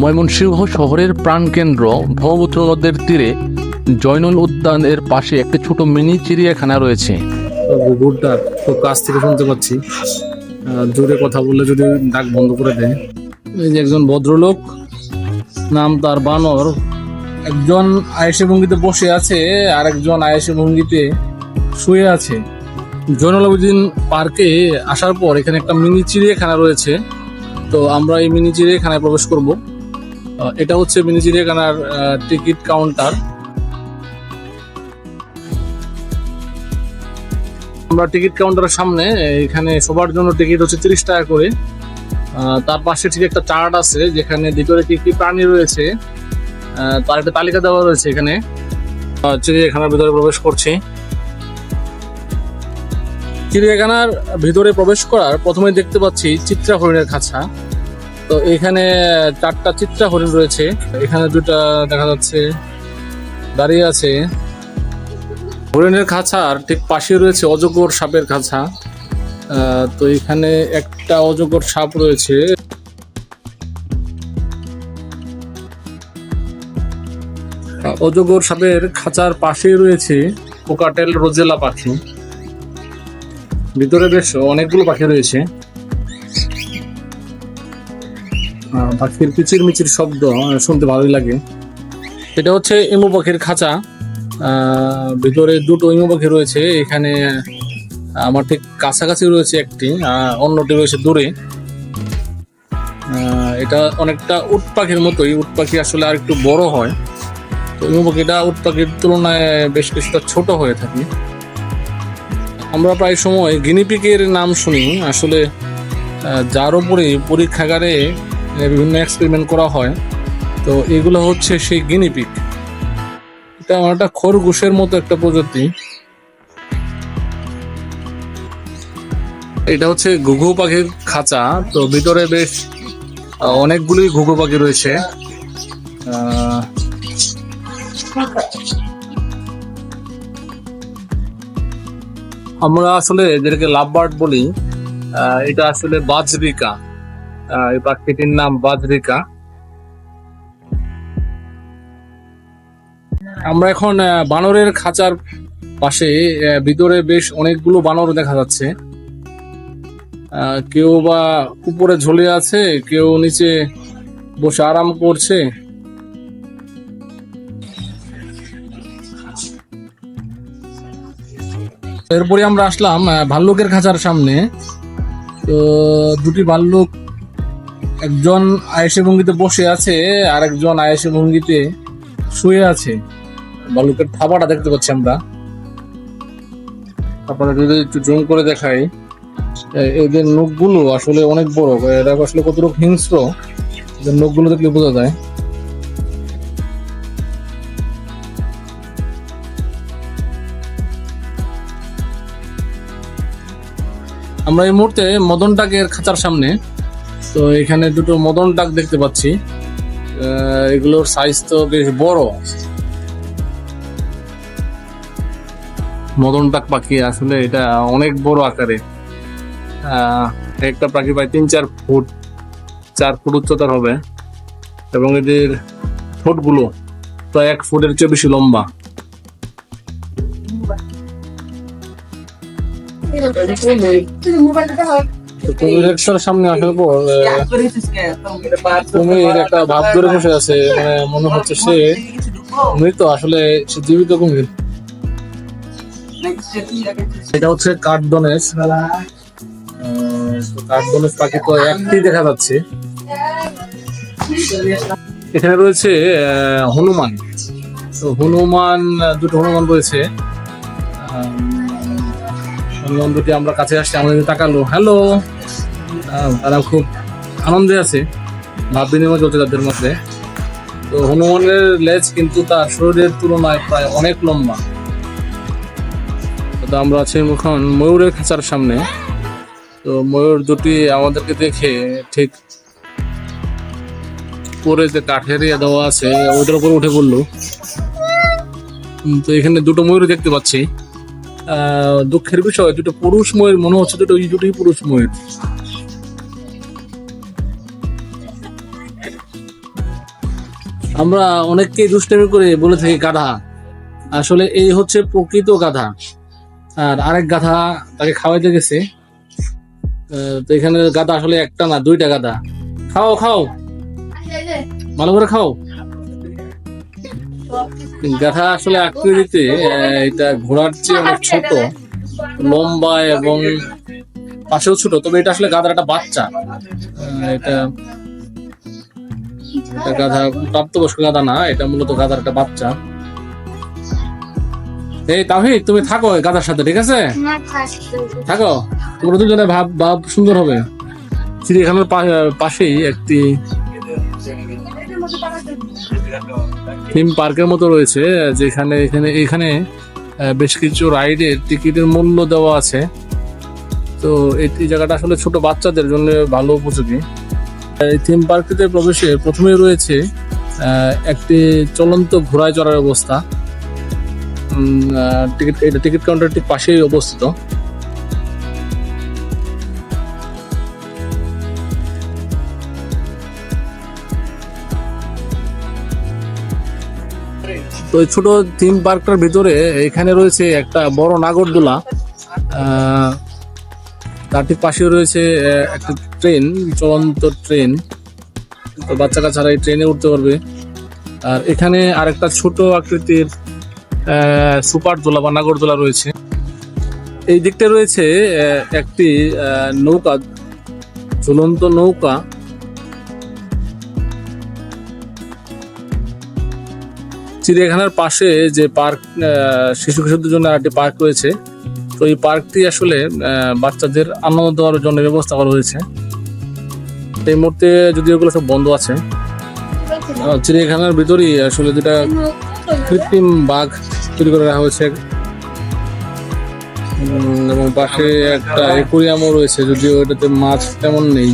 ময়মনসিংহ শহরের প্রাণকেন্দ্র ব্রহ্মপুত্র নদের তীরে জয়নুল উদ্যানের পাশে একটি ছোট মিনি চিড়িয়াখানা রয়েছে। গুড়টা খুব কাছ থেকে শুনতে পাচ্ছি। জোরে কথা বললে যদি ডাক বন্ধ করে দেয়। এই যে একজন ভদ্রলোক নাম তার বানর। একজন আয়েসে ভঙ্গিতে বসে আছে আর একজন আয়েসে ভঙ্গিতে শুয়ে আছে। জয়নুল আবেদিন পার্কে আসার পর এখানে একটা মিনি চিড়িয়াখানা রয়েছে। তো আমরা এই মিনি চিড়িয়াখানায় প্রবেশ করব। এটা হচ্ছে মিনি চিড়িয়াখানার টিকিট কাউন্টার। আমরা টিকিট কাউন্টারের সামনে, এখানে সবার জন্য টিকিট হচ্ছে তিরিশ টাকা করে। তার পাশে ঠিক একটা চার্ট আছে, যেখানে ভিতরে কি কি প্রাণী রয়েছে। তার একটা তালিকা দেওয়া রয়েছে এখানে। চিড়িয়াখানার ভিতরে প্রবেশ করছি। চিড়িয়াখানার ভিতরে প্রবেশ করার প্রথমে দেখতে পাচ্ছি চিত্রা হরিণের খাঁচা। তো এখানে চারটা চিত্রা হরিণ রয়েছে। এখানে দুটা দেখা যাচ্ছে, দাঁড়িয়ে আছে। হরিণের খাঁচার ঠিক পাশে রয়েছে অজগর সাপের খাঁচা। তো এখানে একটা অজগর সাপ রয়েছে। অজগর সাপের খাঁচার পাশে রয়েছে কোকাটেল রোজেলা পাখি। ভিতরে বেশ অনেকগুলো পাখি রয়েছে। পাখির কিচির মিচির শব্দ শুনতে ভালোই লাগে। এটা হচ্ছে ইমু পাখির খাঁচা। ভিতরে দুটো ইমু পাখি রয়েছে, এখানে আমার ঠিক কাছাকাছি রয়েছে একটি অন্যটি রয়েছে দূরে। এটা অনেকটা উট পাখির মতোই, উট পাখি আসলে আর একটু বড় হয়। তো ইমু পাখিটা উট পাখির তুলনায় বেশ কিছুটা ছোট হয়ে থাকে। আমরা প্রায় সময় গিনিপিকের নাম শুনি। আসলে যার উপরে পরীক্ষাগারে বিভিন্ন এক্সপেরিমেন্ট করা হয়। তো এগুলো হচ্ছে সেই গিনিপিক এটা একটা খরগোশের মতো একটা প্রজাতি। এটা হচ্ছে ঘুঘু পাখির খাঁচা। তো ভিতরে বেশ অনেকগুলি ঘুঘু পাখি রয়েছে। আমরা আসলে এদেরকে লাভবার্ড বলি। এটা আসলে বাজরিকা। আহ, এই পাখিটির নাম বাজরিকা। আমরা এখন বানরের খাঁচার পাশে ভিতরে বেশ অনেকগুলো বানর দেখা যাচ্ছে। কেউ বা উপরে ঝুলে আছে, কেউ নিচে বসে আরাম করছে। এরপরে আমরা আসলাম ভাল্লুকের খাঁচার সামনে। তো দুটি ভাল্লুক একজন আয়েসে ভঙ্গিতে বসে আছে আর একজন আয়েসে ভঙ্গিতে শুয়ে আছে। ভাল্লুকের থাবাটা দেখতে পাচ্ছি আমরা। আপনারা যদি একটু জুম করে দেখাই এদের নখগুলো আসলে অনেক বড়। এরা আসলে কতটুকু হিংস্র নখগুলো দেখলে বোঝা যায়। আমরা এই মুহূর্তে মদন ডাকের খাঁচার সামনে তো এখানে দুটো মদন ডাক দেখতে পাচ্ছি। এগুলোর সাইজ তো বেশ বড়। মদন ডাক পাখি, আসলে এটা অনেক বড় আকারে। একটা পাখি প্রায় তিন চার ফুট চার ফুট উচ্চতার হবে। এবং এদের ঠোঁটগুলো প্রায় এক ফুটের চেয়ে বেশি লম্বা। তো কুমিরের সামনে আসার পর কুমির একটা ভাব ধরে বসে আছে মানে মনে হচ্ছে সে মৃত আসলে সে জীবিত কুমির। এটা হচ্ছে কাঠদনেশ কাঠদনেশ পাখি তো একটি দেখা যাচ্ছে। এখানে রয়েছে আহ, হনুমান। তো হনুমান দুটো হনুমান রয়েছে। হনুমান দুটি আমরা কাছে আসছি, আমাদের তাকালো। হ্যালো তারা খুব আনন্দে আছে, ভাব বিনিময় চলছে তাদের মধ্যে। তো হনুমানের লেজ কিন্তু তার শরীরের তুলনায় প্রায় অনেক লম্বা। তো আমরা আছি এখন ময়ূরের খাঁচার সামনে। তো ময়ূর দুটি আমাদেরকে দেখে ঠিক পরে যে কাঠের ইয়ে দেওয়া আছে ওইটার উপরে উঠে পড়ল। তো এখানে দুটো ময়ূর দেখতে পাচ্ছি। দুঃখের বিষয় দুটো পুরুষ ময়ূর মনে হচ্ছে দুটো এই দুটোই পুরুষ ময়ূর। আমরা অনেককেই দুষ্টামি করে বলে থাকি গাধা। আসলে এই হচ্ছে প্রকৃত গাধা। আর আরেক গাধা তাকে খাওয়াইতে গেছে। আহ, তো এখানে গাধা আসলে একটা না দুইটা গাধা। খাও খাও। ভালো করে খাও। গাধা আসলে আকৃতিতে এটা ঘোড়ার চেয়ে অনেক ছোট লম্বা এবং পাশেও ছোট তবে এটা আসলে গাধার একটা বাচ্চা। এটা এটা গাধা প্রাপ্তবয়স্ক গাধা না এটা মূলত গাধার একটা বাচ্চা। এই তাহিদ তুমি থাকো গাধার সাথে ঠিক আছে? থাকো তোমরা দুজনে ভাব ভাব সুন্দর হবে। চিড়িয়াখানার পাশেই একটি থিম পার্কের মতো রয়েছে যেখানে এখানে এখানে বেশ কিছু রাইডের টিকিটের মূল্য দেওয়া আছে। তো এই জায়গাটা আসলে ছোট বাচ্চাদের জন্য ভালো উপযোগী। এই থিম পার্কটিতে প্রবেশে প্রথমে রয়েছে একটি চলন্ত ঘোড়ায় চড়ার আহ, টিকিট এটা টিকিট কাউন্টার ঠিক পাশেই অবস্থিত। তো এই ছোট থিম পার্কটার ভিতরে এখানে রয়েছে একটা বড় নাগরদোলা তার ঠিক পাশে রয়েছে একটা ট্রেন চলন্ত ট্রেন তো বাচ্চা কাচ্চারা এই ট্রেনে উঠতে পারবে। আর এখানে আরেকটা ছোট আকৃতির সুপার দোলা বা নাগরদোলা রয়েছে। এই দিকটা রয়েছে একটি নৌকা, ঝুলন্ত নৌকা। চিড়িয়াখানার পাশে যে পার্ক শিশু কিশোরদের জন্য একটি পার্ক রয়েছে। তো এই পার্কটি আসলে বাচ্চাদের আনন্দ দেওয়ার জন্য ব্যবস্থা করা হয়েছে। এই মুহূর্তে যদি ওগুলো সব বন্ধ আছে চিড়িয়াখানার ভিতরেই আসলে যেটা কৃত্রিম বাঘ তৈরি করে রাখা হয়েছে। এবং পাশে একটা একুরিয়ামও রয়েছে, যদিও এটাতে মাছ তেমন নেই।